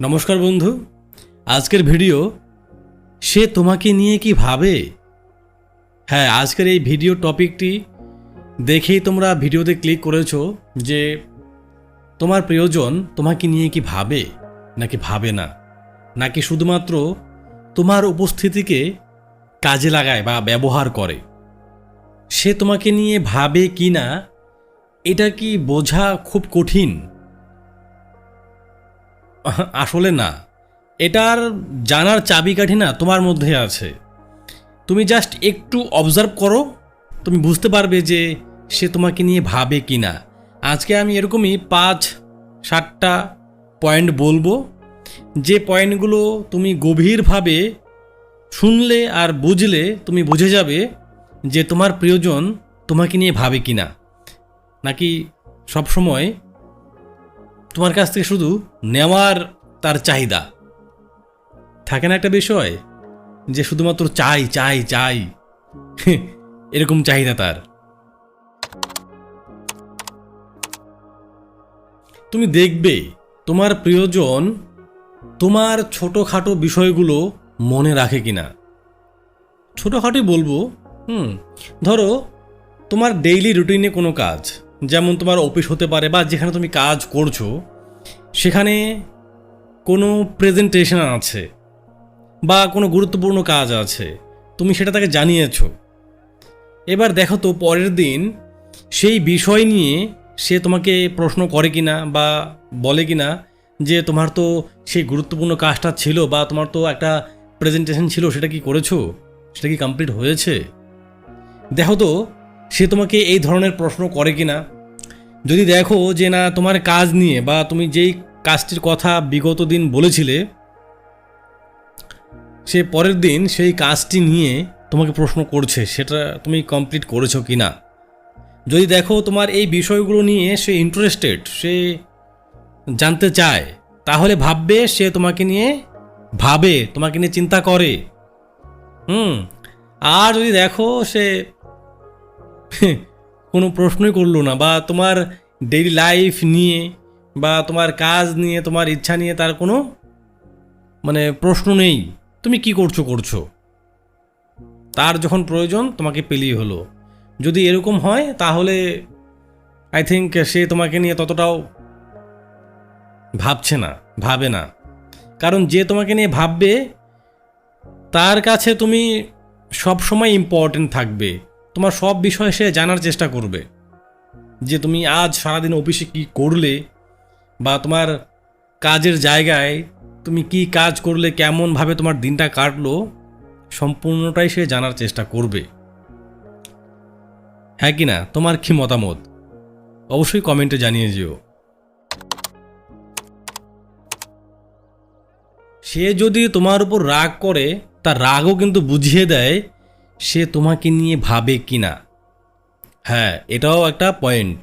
নমস্কার বন্ধু। আজকের ভিডিও, সে তোমাকে নিয়ে কি ভাবে? হ্যাঁ আজকের এই ভিডিও টপিকটি দেখেই তোমরা ভিডিওতে ক্লিক করেছ যে তোমার প্রিয়জন তোমাকে নিয়ে কি ভাবে, নাকি ভাবে না? নাকি শুধুমাত্র তোমার উপস্থিতিকে কাজে লাগায় বা ব্যবহার করে? সে তোমাকে নিয়ে ভাবে কি না এটা কি বোঝা খুব কঠিন? আসলে না। এটার জানার চাবিকাঠি না তোমার মধ্যে আছে। তুমি জাস্ট একটু অবজার্ভ করো, তুমি বুঝতে পারবে যে সে তোমাকে নিয়ে ভাবে কি না আজকে আমি এরকমই পাঁচ, সাতটা পয়েন্ট বলব। যে পয়েন্টগুলো তুমি গভীরভাবে শুনলে আর বুঝলে তুমি বুঝে যাবে যে তোমার প্রিয়জন তোমাকে নিয়ে ভাবে কি না নাকি সবসময় তোমার কাছ থেকে শুধু নেওয়ার তার চাহিদা। থাকে না একটা বিষয় যে শুধুমাত্র চাই চাই চাই। এরকম চাহিদা তার। তুমি দেখবে তোমার প্রিয়জন তোমার ছোটোখাটো বিষয়গুলো মনে রাখে কিনা। ছোটোখাটোই বলব, হুম, ধরো তোমার ডেইলি রুটিনে কোনো কাজ। যেমন তোমার অফিস হতে পারে বা যেখানে তুমি কাজ করছ, সেখানে কোনো প্রেজেন্টেশন আছে বা কোনো গুরুত্বপূর্ণ কাজ আছে, তুমি সেটা তাকে জানিয়েছো। এবার দেখো তো পরের দিন সেই বিষয় নিয়ে সে তোমাকে প্রশ্ন করে কিনা বা বলে কি না যে তোমার তো সেই গুরুত্বপূর্ণ কাজটা ছিল বা তোমার তো একটা প্রেজেন্টেশন ছিল, সেটা কি করেছ? সেটা কি কমপ্লিট হয়েছে? দেখো তো সে তোমাকে এই ধরনের প্রশ্ন করে কি না যদি দেখো যে না, তোমার কাজ নিয়ে বা তুমি যেই কাজটির কথা বিগত দিন বলেছিলে, সে পরের দিন সেই কাজটি নিয়ে তোমাকে প্রশ্ন করছে, সেটা তুমি কমপ্লিট করেছ কি না যদি দেখো তোমার এই বিষয়গুলো নিয়ে সে ইন্টারেস্টেড সে জানতে চায়, তাহলে ভাববে সে তোমাকে নিয়ে ভাবে, তোমাকে নিয়ে চিন্তা করে। হুম, আর যদি দেখো সে কোনো প্রশ্নই করল না বা তোমার ডেইলি লাইফ নিয়ে বা তোমার কাজ নিয়ে, তোমার ইচ্ছা নিয়ে তার কোনো মানে প্রশ্ন নেই। তুমি কি করছ করছ? তার যখন প্রয়োজন তোমাকে পেলেই হলো। যদি এরকম হয়, তাহলে আই থিঙ্ক সে তোমাকে নিয়ে ততটাও ভাবছে না, ভাবে না। কারণ যে তোমাকে নিয়ে ভাববে, তার কাছে তুমি সবসময় ইম্পর্টেন্ট থাকবে। তোমার সব বিষয়ে সে জানার চেষ্টা করবে। যে তুমি আজ সারাদিন অফিসে কি করলে বা তোমার কাজের জায়গায় তুমি কি কাজ করলে, কেমনভাবে তোমার দিনটা কাটলো, সম্পূর্ণটাই সে জানার চেষ্টা করবে। হ্যাঁ কি না? তোমার কি মতামত? অবশ্যই কমেন্টে জানিয়ে যেও। সে যদি তোমার উপর রাগ করে, তার রাগও কিন্তু বুঝিয়ে দেয় সে তোমাকে নিয়ে ভাবে কি না হ্যাঁ এটাও একটা পয়েন্ট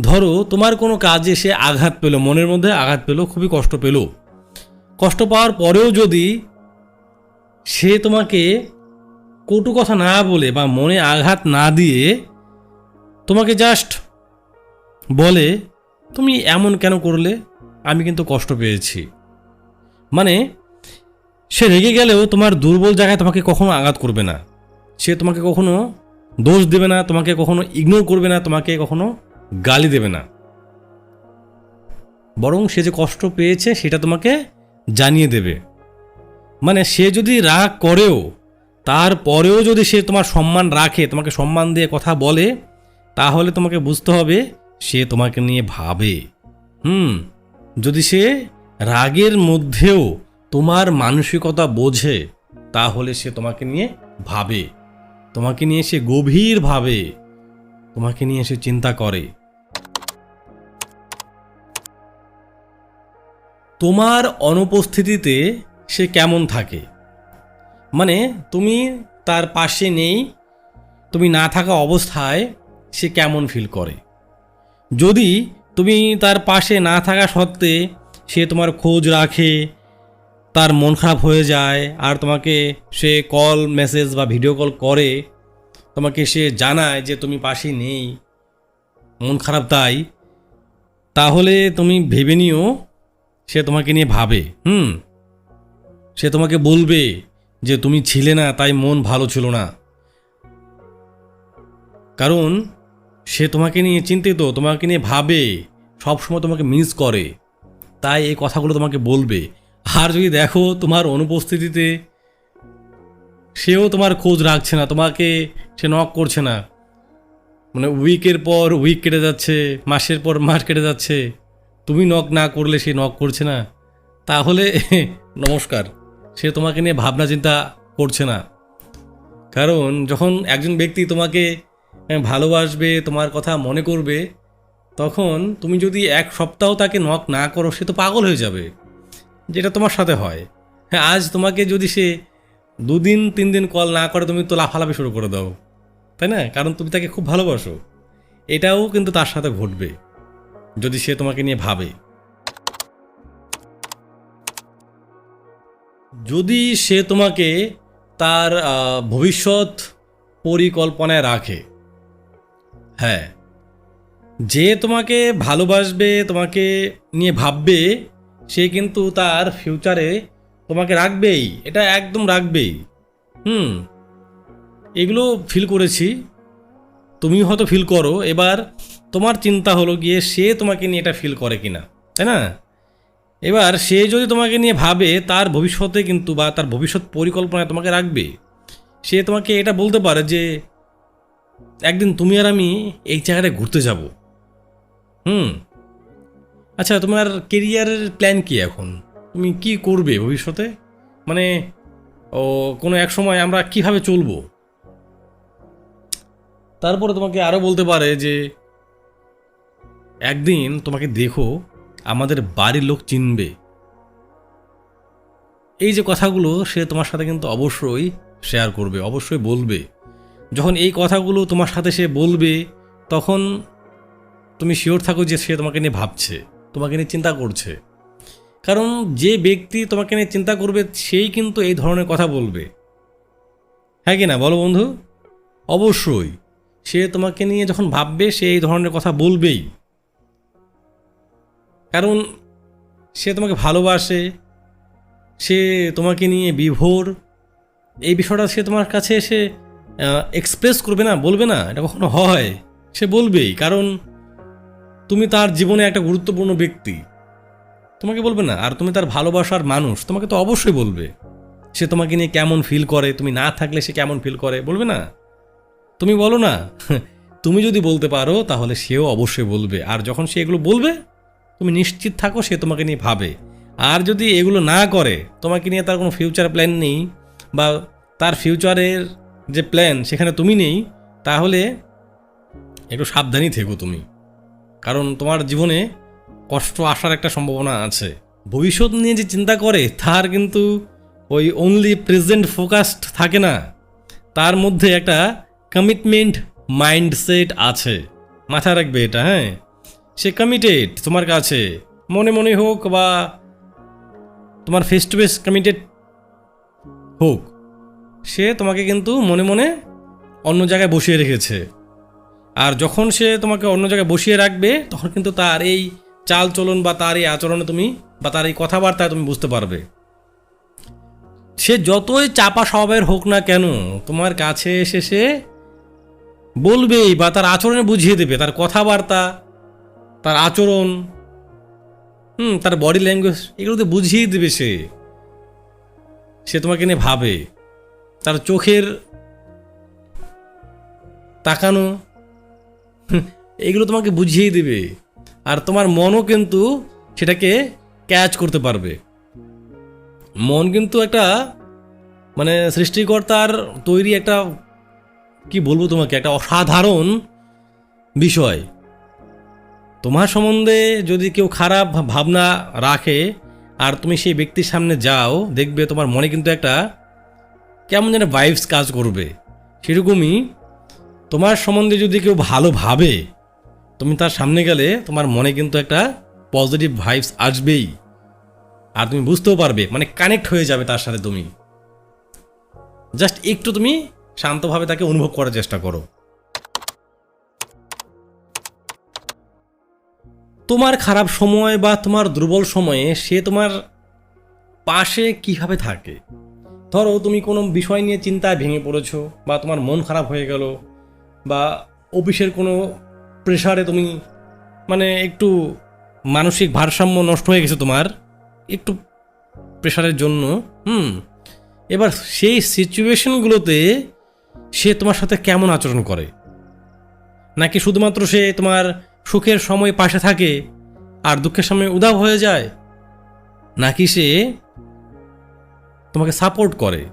ধরো, তোমার কোনো কাজে সে আঘাত পেল, মনের মধ্যে আঘাত পেল, খুবই কষ্ট পেল। কষ্ট পাওয়ার পরেও যদি সে তোমাকে কটু কথা না বলে বা মনে আঘাত না দিয়ে তোমাকে জাস্ট বলে, তুমি এমন কেন করলে? আমি কিন্তু কষ্ট পেয়েছি। মানে সে রেগে গেলেও তোমার দুর্বল জায়গায় তোমাকে কখনো আঘাত করবে না। সে তোমাকে কখনো দোষ দেবে না, তোমাকে কখনো ইগনোর করবে না, তোমাকে কখনো গালি দেবে না। বরং সে যে কষ্ট পেয়েছে, সেটা তোমাকে জানিয়ে দেবে। মানে সে যদি রাগ করেও, তারপরেও যদি সে তোমার সম্মান রাখে, তোমাকে সম্মান দিয়ে কথা বলে, তাহলে তোমাকে বুঝতে হবে সে তোমাকে নিয়ে ভাবে। হুম, যদি সে রাগের মধ্যেও তোমার মানসিকতা বোঝে, তাহলে সে তোমাকে নিয়ে ভাবে। তোমাকে নিয়ে সে গভীর ভাবে তোমাকে নিয়ে সে চিন্তা করে। তোমার অনুপস্থিতিতে সে কেমন থাকে? মানে তুমি তার পাশে নেই, তুমি না থাকা অবস্থায় সে কেমন ফিল করে? যদি তুমি তার পাশে না থাকা সত্ত্বে সে তোমার খোঁজ রাখে তার মন খারাপ হয়ে যায় আর তোমাকে সে কল মেসেজ বা ভিডিও কল করে, তোমাকে সে জানায় যে তুমি পাশে নেই, মন খারাপ তাই। তাহলে তুমি ভেবে নিও, সে তোমাকে নিয়ে ভাবে, হুম? সে তোমাকে বলবে যে তুমি ছিলে না, তাই মন ভালো ছিল না। কারণ সে তোমাকে নিয়ে চিন্তিত, তোমাকে নিয়ে ভাবে, সবসময় তোমাকে মিস করে। তাই এই কথাগুলো তোমাকে বলবে। আর যদি দেখো তোমার অনুপস্থিতিতে, সেও তোমার খোঁজ রাখছে না, তোমাকে সে নক করছে না। মানে উইকের পর উইক কেটে যাচ্ছে, মাসের পর মাস কেটে যাচ্ছে, তুমি নক না করলে সে নক করছে না। তাহলে নমস্কার, সে তোমাকে নিয়ে ভাবনা চিন্তা করছে না। কারণ যখন একজন ব্যক্তি তোমাকে ভালোবাসবে, তোমার কথা মনে করবে, তখন তুমি যদি এক সপ্তাহ তাকে নক না করো, সে তো পাগল হয়ে যাবে। যেটা তোমার সাথে হয়। হ্যাঁ আজ তোমাকে যদি সে দুদিন তিন দিন কল না করে, তুমি তো লাফালাফি শুরু করে দাও। তাই না? কারণ তুমি তাকে খুব ভালোবাসো। এটাও কিন্তু তার সাথে ঘটবে, যদি সে তোমাকে নিয়ে ভাবে। যদি সে তোমাকে তার ভবিষ্যৎ পরিকল্পনায় রাখে হ্যাঁ যে তোমাকে ভালোবাসবে, তোমাকে নিয়ে ভাববে সে কিন্তু তার ফিউচারে তোমাকে রাখবেই, এটা একদম রাখবেই। হুম, এগুলো ফিল করেছি। তুমি হয়তো ফিল করো, এবার তোমার চিন্তা হলো গিয়ে সে তোমাকে নিয়ে এটা ফিল করে কিনা, তাই না? এবার সে যদি তোমাকে নিয়ে ভাবে, তার ভবিষ্যতে কিন্তু বা তার ভবিষ্যৎ পরিকল্পনায় তোমাকে রাখবে। সে তোমাকে এটা বলতে পারে যে, একদিন তুমি আর আমি এই জায়গাটায় ঘুরতে যাব। হুম আচ্ছা তোমার কেরিয়ারের প্ল্যান কি এখন? তুমি কি করবে ভবিষ্যতে? মানে ও, কোনো এক সময় আমরা কীভাবে চলবো? তারপরে তোমাকে আরও বলতে পারে যে, একদিন তোমাকে দেখো, আমাদের বাড়ির লোক চিনবে। এই যে কথাগুলো সে তোমার সাথে কিন্তু অবশ্যই শেয়ার করবে, অবশ্যই বলবে। যখন এই কথাগুলো তোমার সাথে সে বলবে, তখন তুমি শিওর থাকো যে সে তোমাকে নিয়ে ভাবছে। তোমাকে নিয়ে চিন্তা করছে। কারণ যে ব্যক্তি তোমাকে নিয়ে চিন্তা করবে, সেই কিন্তু এই ধরনের কথা বলবে। হ্যাঁ কি না? বলো বন্ধু। অবশ্যই। সে তোমাকে নিয়ে যখন ভাববে, সে এই ধরনের কথা বলবেই। কারণ সে তোমাকে ভালোবাসে, সে তোমাকে নিয়ে বিভোর। এই বিষয়টা সে তোমার কাছে এসে এক্সপ্রেস করবে না, বলবে না, এটা কখনো হয়। সে বলবেই। কারণ তুমি তার জীবনে একটা গুরুত্বপূর্ণ ব্যক্তি। তোমাকে বলবে না, আর তুমি তার ভালোবাসার মানুষ, তোমাকে তো অবশ্যই বলবে। সে তোমাকে নিয়ে কেমন ফিল করে, তুমি না থাকলে সে কেমন ফিল করে, বলবে না। তুমি বলো না, তুমি যদি বলতে পারো, তাহলে সেও অবশ্যই বলবে। আর যখন সে এগুলো বলবে, তুমি নিশ্চিত থাকো সে তোমাকে নিয়ে ভাবে। আর যদি এগুলো না করে, তোমাকে নিয়ে তার কোনো ফিউচার প্ল্যান নেই, বা তার ফিউচারের যে প্ল্যান সেখানে তুমি নেই, তাহলে একটু সাবধানই থেকো তুমি। কারণ তোমার জীবনে কষ্ট আসার একটা সম্ভাবনা আছে। ভবিষ্যৎ নিয়ে যে চিন্তা করে, তার কিন্তু ওই অনলি প্রেজেন্ট ফোকাসড থাকে না। তার মধ্যে একটা কমিটমেন্ট মাইন্ডসেট আছে। মাথায় রাখবে এটা হ্যাঁ? সে কমিটেড তোমার কাছে। মনে মনে হোক বা তোমার ফেস টু ফেস কমিটেড হোক, সে তোমাকে কিন্তু মনে মনে অন্য জায়গায় বসিয়ে রেখেছে। আর যখন সে তোমাকে অন্য জায়গায় বসিয়ে রাখবে, তখন কিন্তু তার এই চাল চলন বা তার এই আচরণে তুমি বা তার এই কথাবার্তায় তুমি বুঝতে পারবে। সে যতই চাপা স্বভাবের হোক না কেন, তোমার কাছে এসে সে বলবেই বা তার আচরণে বুঝিয়ে দেবে। তার কথাবার্তা, তার আচরণ, হুম, তার বডি ল্যাঙ্গুয়েজ এগুলোতে বুঝিয়ে দেবে সে। সে তোমাকে নিয়ে ভাবে। তার চোখের তাকানো এগুলো তোমাকে বুঝিয়ে দেবে। আর তোমার মনও কিন্তু সেটাকে ক্যাচ করতে পারবে। মন কিন্তু একটা মানে সৃষ্টিকর্তার তৈরি একটা, কি বলব তোমাকে, একটা অসাধারণ বিষয়। তোমার সম্বন্ধে যদি কেউ খারাপ ভাবনা রাখে আর তুমি সেই ব্যক্তির সামনে যাও, দেখবে তোমার মনে কিন্তু একটা কেমন যেন ভাইবস কাজ করবে। সেরকমই তোমার সম্বন্ধে যদি কেউ ভালো ভাবে, তুমি তার সামনে গেলে তোমার মনে কিন্তু একটা পজিটিভ ভাইবস আসবেই। আর তুমি বুঝতেও পারবে মানে কানেক্ট হয়ে যাবে তার সাথে তুমি। জাস্ট একটু তুমি শান্তভাবে তাকে অনুভব করার চেষ্টা করো। তোমার খারাপ সময় বা তোমার দুর্বল সময়ে সে তোমার পাশে কীভাবে থাকে? ধরো তুমি কোনো বিষয় নিয়ে চিন্তায় ভেঙে পড়েছো বা তোমার মন খারাপ হয়ে গেল বা অফিসের কোনো প্রেশারে তুমি মানে একটু মানসিক ভারসাম্য নষ্ট হয়ে গেছে তোমার, একটু প্রেশারের জন্য, হুম? এবার সেই সিচুয়েশনগুলোতে সে তোমার সাথে কেমন আচরণ করে? নাকি শুধুমাত্র সে তোমার সুখের সময় পাশে থাকে আর দুঃখের সময় উদাও হয়ে যায়? নাকি সে তোমাকে সাপোর্ট করে?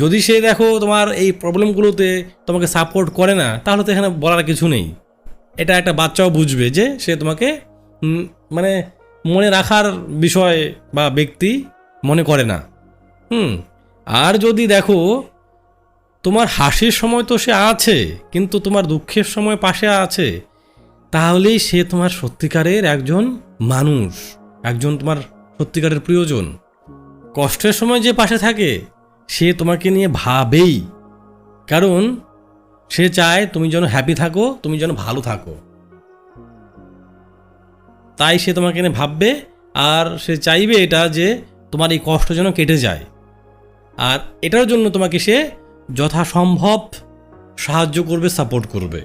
যদি সে দেখো তোমার এই প্রবলেমগুলোতে তোমাকে সাপোর্ট করে না, তাহলে তো এখানে বলার কিছু নেই। এটা একটা বাচ্চাও বুঝবে যে সে তোমাকে মানে মনে রাখার বিষয় বা ব্যক্তি মনে করে না। হুম, আর যদি দেখো তোমার হাসির সময় তো সে আছে, কিন্তু তোমার দুঃখের সময় পাশে আছে, তাহলেই সে তোমার সত্যিকারের একজন মানুষ, একজন তোমার সত্যিকারের প্রিয়জন। কষ্টের সময় যে পাশে থাকে সে তোমাকে নিয়ে ভাবেই। কারণ সে চায় তুমি যেন হ্যাপি থাকো, তুমি যেন ভালো থাকো। তাই সে তোমাকে নিয়ে ভাববে আর সে চাইবে এটা যে তোমার এই কষ্ট যেন কেটে যায়। আর এটার জন্য তোমাকে সে যথাসম্ভব সাহায্য করবে সাপোর্ট করবে।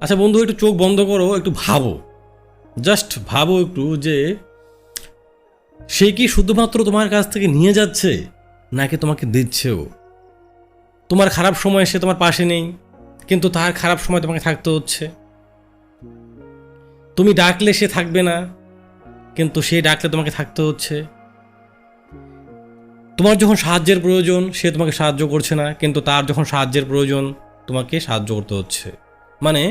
আচ্ছা বন্ধু, একটু চোখ বন্ধ করো, একটু ভাবো। জাস্ট ভাবো একটু যে সে কি শুধুমাত্র তোমার কাছ থেকে নিয়ে যাচ্ছে, নাকি তোমাকে দিচ্ছেও? তোমার খারাপ সময় সে তোমার পাশে নেই, কিন্তু তার খারাপ সময় তোমাকে থাকতে হচ্ছে। তুমি ডাকলে সে থাকবে না, কিন্তু সে ডাকলে তোমাকে থাকতে হচ্ছে। তোমার যখন সাহায্যের প্রয়োজন, সে তোমাকে সাহায্য করছে না, কিন্তু তার যখন সাহায্যের প্রয়োজন, তোমাকে সাহায্য করতে হচ্ছে। মানে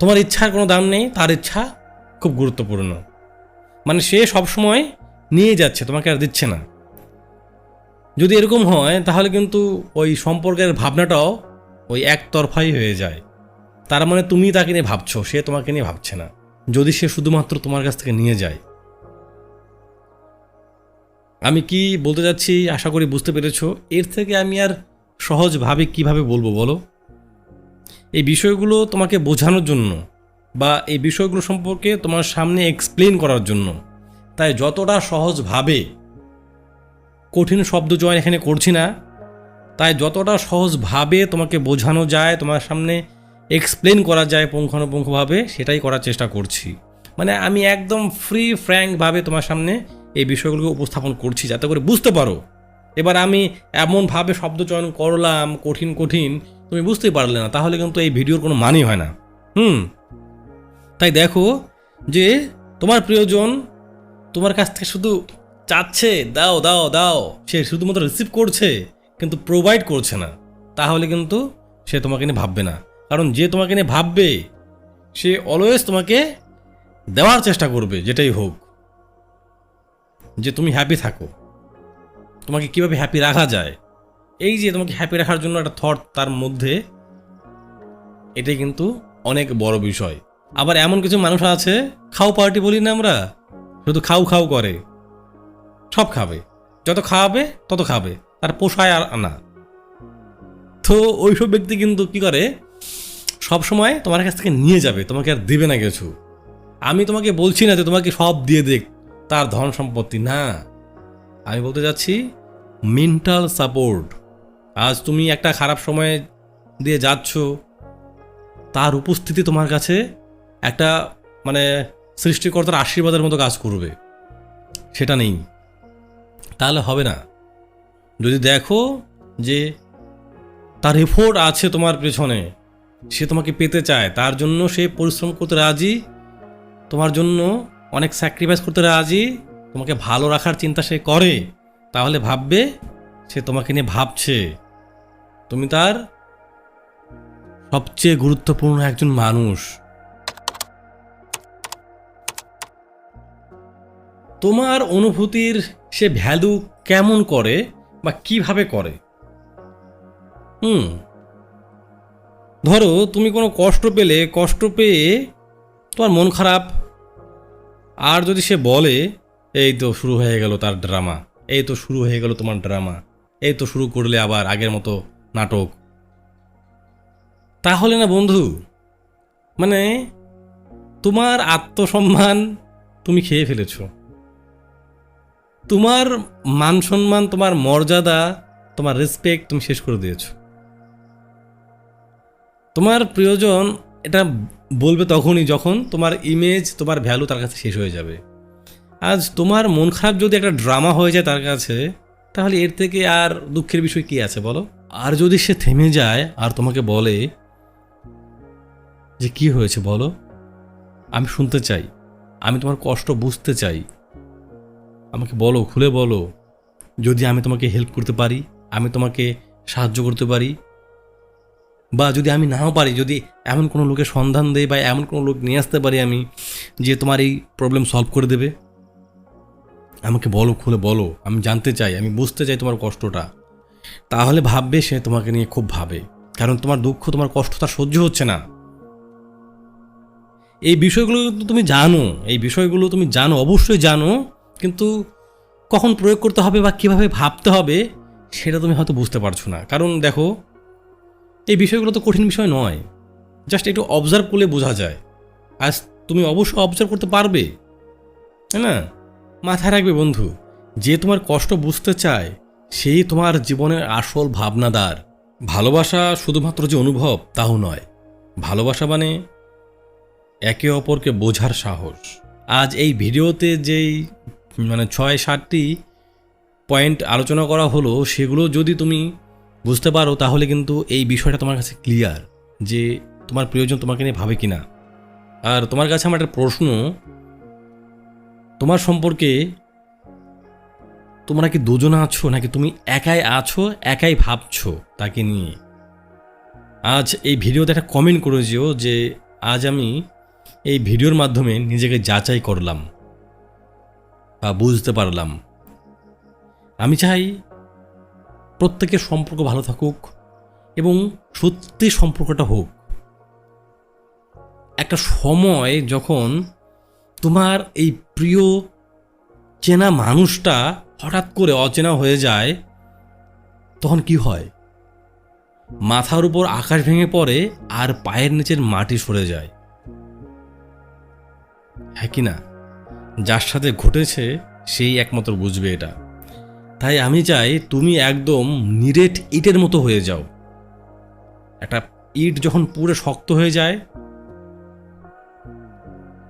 তোমার ইচ্ছার কোনো দাম নেই, তার ইচ্ছা খুব গুরুত্বপূর্ণ। মানে সে সবসময় নিয়ে যাচ্ছে, তোমাকে আর দিচ্ছে না। যদি এরকম হয়, তাহলে কিন্তু ওই সম্পর্কের ভাবনাটাও ওই একতরফাই হয়ে যায়। তার মানে তুমি তাকে নিয়ে ভাবছ, সে তোমাকে নিয়ে ভাবছে না। যদি সে শুধুমাত্র তোমার কাছ থেকে নিয়ে যায়। আমি কি বলতে যাচ্ছি, আশা করি বুঝতে পেরেছ। এর থেকে আমি আর সহজভাবে কীভাবে বলব বলো? এই বিষয়গুলো তোমাকে বোঝানোর জন্য বা এই বিষয়গুলো সম্পর্কে তোমার সামনে এক্সপ্লেন করার জন্য। তাই যতটা সহজভাবে কঠিন শব্দ জয় এখানে করছি না, তাই যতটা সহজভাবে তোমাকে বোঝানো যায়, তোমার সামনে এক্সপ্লেন করা যায় পুঙ্খানুপুঙ্খভাবে, সেটাই করার চেষ্টা করছি। মানে আমি একদম ফ্রি ফ্র্যাঙ্কভাবে তোমার সামনে এই বিষয়গুলোকে উপস্থাপন করছি, যাতে করে বুঝতে পারো। এবার আমি এমনভাবে শব্দ চয়ন করলাম, কঠিন কঠিন, তুমি বুঝতেই পারলে না, তাহলে কিন্তু এই ভিডিওর কোনো মানই হয় না। হুম? তাই দেখো যে তোমার প্রিয়জন তোমার কাছ থেকে শুধু চাচ্ছে, দাও দাও দাও। সে শুধুমাত্র রিসিভ করছে, কিন্তু প্রোভাইড করছে না। তাহলে কিন্তু সে তোমাকে নিয়ে ভাববে না। কারণ যে তোমাকে নিয়ে ভাববে, সে অলওয়েজ তোমাকে দেওয়ার চেষ্টা করবে, যেটাই হোক। যে তুমি হ্যাপি থাকো। তোমাকে কীভাবে হ্যাপি রাখা যায়? এই যে তোমাকে হ্যাপি রাখার জন্য একটা থট তার মধ্যে, এটাই কিন্তু অনেক বড় বিষয়। আবার এমন কিছু মানুষ আছে, খাও পার্টি বলি না আমরা। শুধু খাও খাও করে। সব খাবে। যত খাওয়াবে তত খাবে। তার পোষায় আর আনা তো ওইসব ব্যক্তি কিন্তু কি করে? সব সময় তোমার কাছ থেকে নিয়ে যাবে। তোমাকে আর দেবে না কিছু। আমি তোমাকে বলছি না যে তোমাকে সব দিয়ে দেখ। তার ধন সম্পত্তি না। আমি বলতে যাচ্ছি মেন্টাল সাপোর্ট আজ তুমি একটা খারাপ সময়ে দিয়ে যাচ্ছ। তার উপস্থিতি তোমার কাছে একটা মানে সৃষ্টিকর্তার আশীর্বাদের মতো কাজ করবে। সেটা নেই। তাহলে হবে না। যদি দেখো যে তার এফোর্ট আছে তোমার পেছনে, সে তোমাকে পেতে চায়, তার জন্য সে পরিশ্রম করতে রাজি, তোমার জন্য অনেক স্যাক্রিফাইস করতে রাজি, তোমাকে ভালো রাখার চিন্তা সে করে, তাহলে ভাববে সে তোমাকে নিয়ে ভাবছে। তুমি তার সবচেয়ে গুরুত্বপূর্ণ একজন মানুষ। তোমার অনুভূতির সে ভ্যালু কেমন করে বা কীভাবে করে? হুম। ধরো, তুমি কোনো কষ্ট পেলে, কষ্ট পেয়ে তোমার মন খারাপ। আর যদি সে বলে, এই তো শুরু হয়ে গেল তার ড্রামা, এই তো শুরু হয়ে গেল তোমার ড্রামা, এই তো শুরু করলে আবার আগের মতো নাটক। তাহলে না বন্ধু মানে তোমার আত্মসম্মান তুমি খেয়ে ফেলেছো। তোমার মান সম্মান, তোমার মর্যাদা, তোমার রেসপেক্ট তুমি শেষ করে দিয়েছ। তোমার প্রিয়জন এটা বলবে তখনই যখন তোমার ইমেজ তোমার ভ্যালু তার কাছে শেষ হয়ে যাবে। আজ তোমার মন খারাপ যদি একটা ড্রামা হয়ে যায় তার কাছে, তাহলে এর থেকে আর দুঃখের বিষয় কি আছে বলো? আর যদি সে থেমে যায় আর তোমাকে বলে যে কি হয়েছে বলো? আমি শুনতে চাই, আমি তোমার কষ্ট বুঝতে চাই। আমাকে বলো, খুলে বলো। যদি আমি তোমাকে হেল্প করতে পারি, আমি তোমাকে সাহায্য করতে পারি, বা যদি আমি নাও পারি, যদি এমন কোনো লোকের সন্ধান দেই বা এমন কোনো লোক নিয়ে আসতে পারি আমি, যে তোমার এই প্রবলেম সলভ করে দেবে? আমাকে বলো, খুলে বলো। আমি জানতে চাই, আমি বুঝতে চাই তোমার কষ্টটা। তাহলে ভাববে সে তোমাকে নিয়ে খুব ভাবে। কারণ তোমার দুঃখ, তোমার কষ্ট তার সহ্য হচ্ছে না। এই বিষয়গুলো কিন্তু তুমি জানো, এই বিষয়গুলো তুমি জানো, অবশ্যই জানো। কিন্তু কখন প্রয়োগ করতে হবে বা কীভাবে ভাবতে হবে, সেটা তুমি হয়তো বুঝতে পারছ না। কারণ দেখো, এই বিষয়গুলো তো কঠিন বিষয় নয়। জাস্ট একটু অবজার্ভ করলে বোঝা যায়। আজ তুমি অবশ্যই অবজার্ভ করতে পারবে। তাই না? মাথায় রাখবে বন্ধু, যে তোমার কষ্ট বুঝতে চায়, সেই তোমার জীবনের আসল ভাবনাদার। ভালোবাসা শুধুমাত্র যে অনুভব, তাও নয়। ভালোবাসা মানে একে অপরকে বোঝার সাহস। আজ এই ভিডিওতে যেই মানে ছয়, সাতটি পয়েন্ট আলোচনা করা হলো, সেগুলো যদি তুমি বুঝতে পারো, তাহলে কিন্তু এই বিষয়টা তোমার কাছে ক্লিয়ার যে তোমার প্রিয়জন তোমাকে নিয়ে ভাবে কিনা। আর তোমার কাছে আমার একটা প্রশ্ন, তোমার সম্পর্কে তোমরা কি দুজনে আছো, নাকি তুমি একাই আছো, একাই ভাবছ তাকে নিয়ে? আজ এই ভিডিওতে একটা কমেন্ট করে যে, আজ আমি এই ভিডিওর মাধ্যমে নিজেকে যাচাই করলাম। বুঝতে পারলাম। আমি চাই প্রত্যেকের সম্পর্ক ভালো থাকুক এবং সত্যি সম্পর্কটা হোক। একটা সময় যখন তোমার এই প্রিয় চেনা মানুষটা হঠাৎ করে অচেনা হয়ে যায়, তখন কি হয়? মাথার উপর আকাশ ভেঙে পড়ে আর পায়ের নিচের মাটি সরে যায়। হ্যাঁ কি না? যার সাথে ঘটেছে সেই একমাত্র বুঝবে এটা। তাই আমি চাই তুমি একদম নিরেট ইটের মতো হয়ে যাও। একটা ইট যখন পুরো শক্ত হয়ে যায়,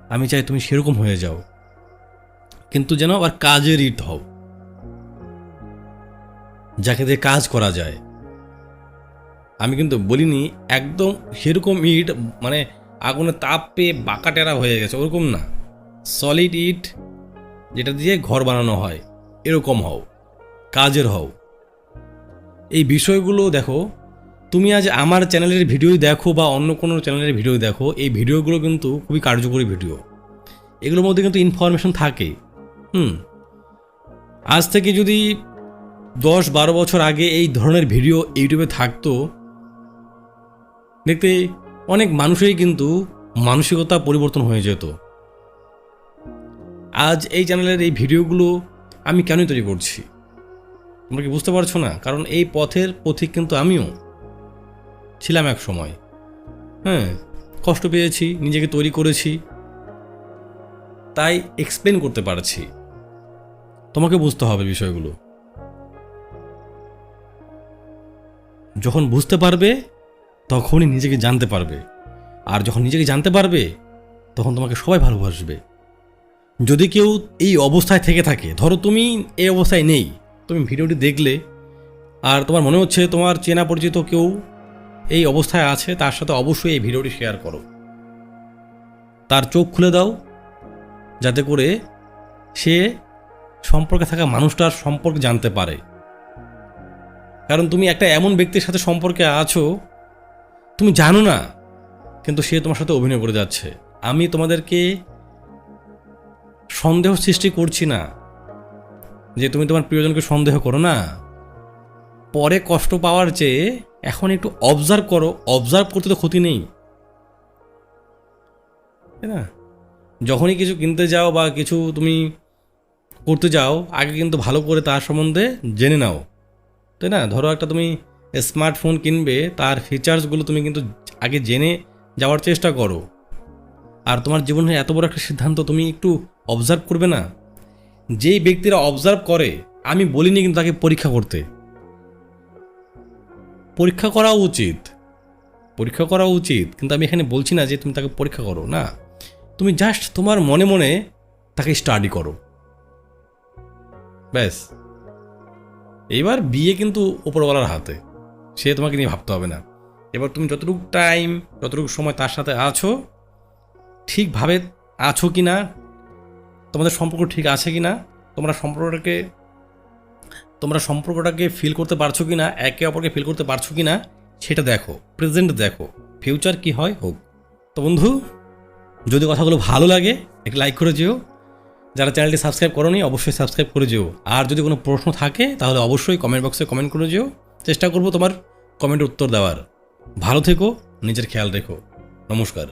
আমি চাই তুমি সেরকম হয়ে যাও। কিন্তু যেন আবার কাজের ইট হও, যাকে দিয়ে কাজ করা যায়। আমি কিন্তু বলিনি, একদম সেরকম ইট মানে আগুনে তাপ পেয়ে বাঁকা টেরা হয়ে গেছে, ওরকম না। সলিড ইট যেটা দিয়ে ঘর বানানো হয়, এরকম হও, কাজের হও। এই বিষয়গুলো দেখো, তুমি আজ আমার চ্যানেলের ভিডিও দেখো বা অন্য কোনো চ্যানেলের ভিডিও দেখো, এই ভিডিওগুলো কিন্তু খুবই কার্যকরী ভিডিও। এগুলোর মধ্যে কিন্তু ইনফরমেশন থাকে। হুম। আজ থেকে যদি দশ বারো বছর আগে এই ধরনের ভিডিও ইউটিউবে থাকতো, দেখতে অনেক মানুষেরই কিন্তু মানসিকতা পরিবর্তন হয়ে যেত। আজ এই চ্যানেলের এই ভিডিওগুলো আমি কেন তৈরি করছি? তোমরা কি বুঝতে পারছ না? কারণ এই পথের পথিক কিন্তু আমিও ছিলাম এক সময়। হ্যাঁ কষ্ট পেয়েছি, নিজেকে তৈরি করেছি, তাই এক্সপ্লেন করতে পারছি। তোমাকে বুঝতে হবে বিষয়গুলো। যখন বুঝতে পারবে, তখনই নিজেকে জানতে পারবে। আর যখন নিজেকে জানতে পারবে, তখন তোমাকে সবাই ভালোবাসবে। যদি কেউ এই অবস্থায় থেকে থাকে, ধরো তুমি এই অবস্থায় নেই, তুমি ভিডিওটি দেখলে, আর তোমার মনে হচ্ছে তোমার চেনা পরিচিত কেউ এই অবস্থায় আছে, তার সাথে অবশ্যই এই ভিডিওটি শেয়ার করো। তার চোখ খুলে দাও, যাতে করে সে সম্পর্কে থাকা মানুষটার সম্পর্কে জানতে পারে। কারণ তুমি একটা এমন ব্যক্তির সাথে সম্পর্কে আছো, তুমি জানো না, কিন্তু সে তোমার সাথে অভিনয় করে যাচ্ছে। আমি তোমাদেরকে সন্দেহ সৃষ্টি করছি না। যে তুমি তোমার প্রিয়জনকে সন্দেহ করো না। পরে কষ্ট পাওয়ার চেয়ে এখন একটু অবজার্ভ করো। অবজার্ভ করতে তো ক্ষতি নেই। তাই না? যখনই কিছু কিনতে যাও বা কিছু তুমি করতে যাও, আগে কিন্তু ভালো করে তার সম্বন্ধে জেনে নাও। তাই না? ধরো একটা তুমি স্মার্টফোন কিনবে, তার ফিচার্সগুলো তুমি কিন্তু আগে জেনে যাওয়ার চেষ্টা করো। আর তোমার জীবনে এত বড় একটা সিদ্ধান্ত তুমি একটু অবজার্ভ করবে না? যেই ব্যক্তিরা অবজার্ভ করে, আমি বলিনি কিন্তু তাকে পরীক্ষা করতে। পরীক্ষা করা উচিত। পরীক্ষা করা উচিত, কিন্তু আমি এখানে বলছি না যে তুমি তাকে পরীক্ষা করো, না। তুমি জাস্ট তোমার মনে মনে তাকে স্টাডি করো। ব্যাস। এবার বিয়ে কিন্তু ওপরওয়ালার হাতে। সে তোমাকে নিয়ে ভাবতে হবে না। এবার তুমি যতটুকু টাইম যতটুকু সময় তার সাথে আছো ঠিকভাবে আছো কি না? তোমাদের সম্পর্ক ঠিক আছে কি না? তোমরা সম্পর্কটাকে তোমরা সম্পর্কটাকে ফিল করতে পারছ কি না? একে অপরকে ফিল করতে পারছ কি না? সেটা দেখো প্রেজেন্ট দেখো ফিউচার কি হয় হোক। তো বন্ধু, যদি কথাগুলো ভালো লাগে, একটু লাইক করে যেও। যারা চ্যানেলটি সাবস্ক্রাইব করোনি, অবশ্যই সাবস্ক্রাইব করে যেও। আর যদি কোনো প্রশ্ন থাকে, তাহলে অবশ্যই কমেন্ট বক্সে কমেন্ট করে যেও। চেষ্টা করব তোমার কমেন্টের উত্তর দেওয়ার। ভালো থেকো, নিজের খেয়াল রেখো। নমস্কার।